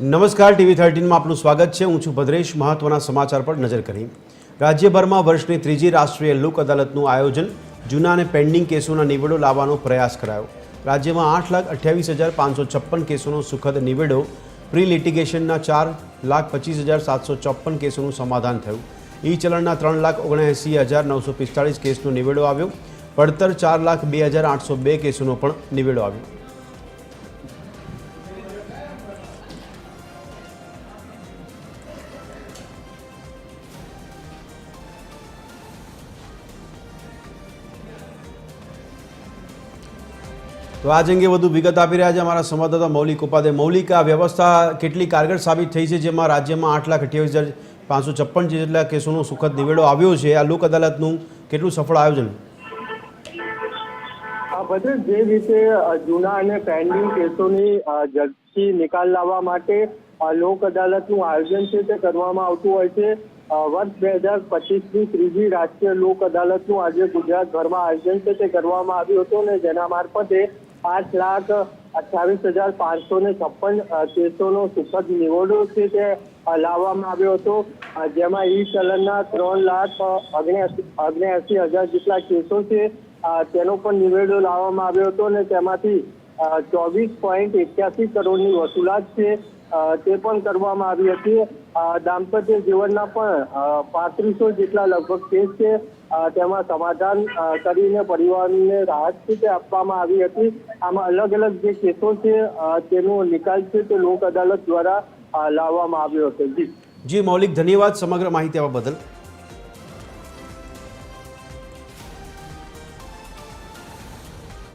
નમસ્કાર, ટીવી થર્ટીનમાં આપનું સ્વાગત છે. હું છું ભદ્રેશ. મહત્વના સમાચાર પર નજર કરી. રાજ્યભરમાં વર્ષની ત્રીજી રાષ્ટ્રીય લોક અદાલતનું આયોજન જૂના અને પેન્ડિંગ કેસોના નિવેડો લાવવાનો પ્રયાસ કરાયો. રાજ્યમાં આઠ લાખ અઠ્યાવીસ હજાર પાંચસો છપ્પન કેસોનો સુખદ નિવેડો પ્રી લિટિગેશનના ચાર લાખ પચીસ હજાર સાતસો ચોપ્પન કેસોનું સમાધાન થયું. ઈ ચલણના ત્રણ લાખ ઓગણએંસી હજાર નવસો પિસ્તાળીસ કેસનો નિવેડો આવ્યો. પડતર ચાર લાખ બે હજાર આઠસો બે કેસોનો પણ નિવેડો આવ્યો. તો આજ અંગે વધુ વિગત આપી રહ્યા છે અમારા સંવાદદાતા મૌલિક ઉપાધ્યાય. મૌલિક, આ વ્યવસ્થા કેટલી કારગર સાબિત થઈ છે? જેમાં રાજ્યમાં આઠ લાખ અઠ્યાવીસ હજાર પાંચસો છપ્પન જેટલા કેસોનો સુખદ નિવેડો આવ્યો છે. આ લોક અદાલતનું કેટલું સફળ આયોજન? બધે જે રીતે જૂના અને પેન્ડિંગ કેસોની ઝડપથી નિકાલ લાવવા માટે લોક અદાલતનું આયોજન છે તે કરવામાં આવતું હોય છે. વર્ષ બે હજાર પચીસની ત્રીજી રાષ્ટ્રીય લોક અદાલતનું આજે ગુજરાતભરમાં આયોજન છે તે કરવામાં આવ્યું હતું અને જેના મારફતે પાંચ લાખ અઠ્યાવીસ હજાર પાંચસો ને છપ્પન કેસોનો સુખદ નિવડો છે તે લાવવામાં આવ્યો હતો. જેમાં ઈ ચલણના ત્રણ લાખ અગ્નેસી હજાર જેટલા કેસો છે. તેનો પણ નિવેડો લાવવામાં આવ્યો હતો અને તેમાંથી ચોવીસ પોઈન્ટ એક્યાસી કરોડની વસૂલાત છે. તે પણ કરવામાં આવી હતી. દાંપત્ય જીવનના પણ પાંત્રીસો જેટલા લગભગ કેસ છે. તેમાં સમાધાન કરીને પરિવારને રાહત છે તે આપવામાં આવી હતી. આમાં અલગ અલગ જે કેસો છે તેનો નિકાલ છે તે લોક અદાલત દ્વારા લાવવામાં આવ્યો હતો. જી. જી, મૌલિક, ધન્યવાદ સમગ્ર માહિતી આપવા બદલ.